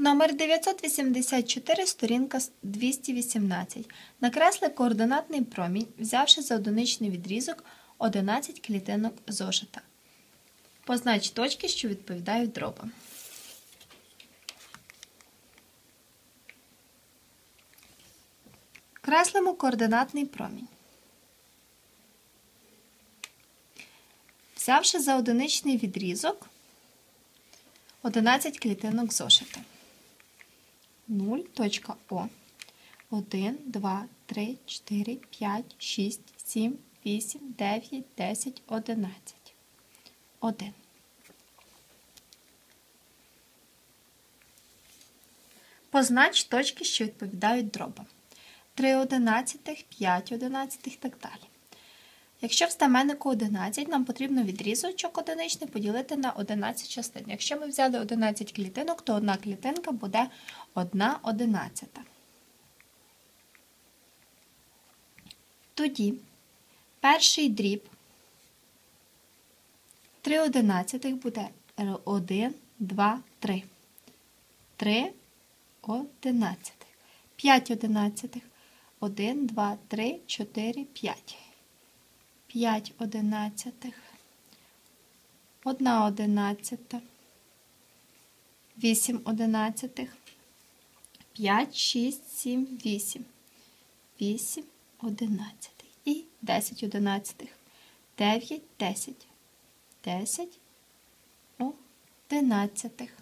Номер 984, сторінка 218. Накресли координатний промінь, взявши за одиничний відрізок 11 клітинок зошита. Познач точки, що відповідають дробам. Креслимо координатний промінь. Взявши за одиничний відрізок 11 клітинок зошита. 0.О. 1, 2, 3, 4, 5, 6, 7, 8, 9, 10, 11. 1. Познач точки, що відповідають дробам. 3 одинадцятих, 5 одинадцятих так далі. Якщо в знаменнику 11, нам потрібно відрізочок одиничний поділити на 11 частин. Якщо ми взяли 11 клітинок, то одна клітинка буде 1 одинадцята. Тоді перший дріб 3 одинадцятих буде 1, 2, 3. 3 одинадцятих. 5 одинадцятих. 1, 2, 3, 4, 5. 5 одинадцятих, 1 одинадцята, 8 одинадцятих, 5, 6, 7, 8, 8 одинадцятих і 10 одинадцятих, 9, 10, 10 одинадцятих.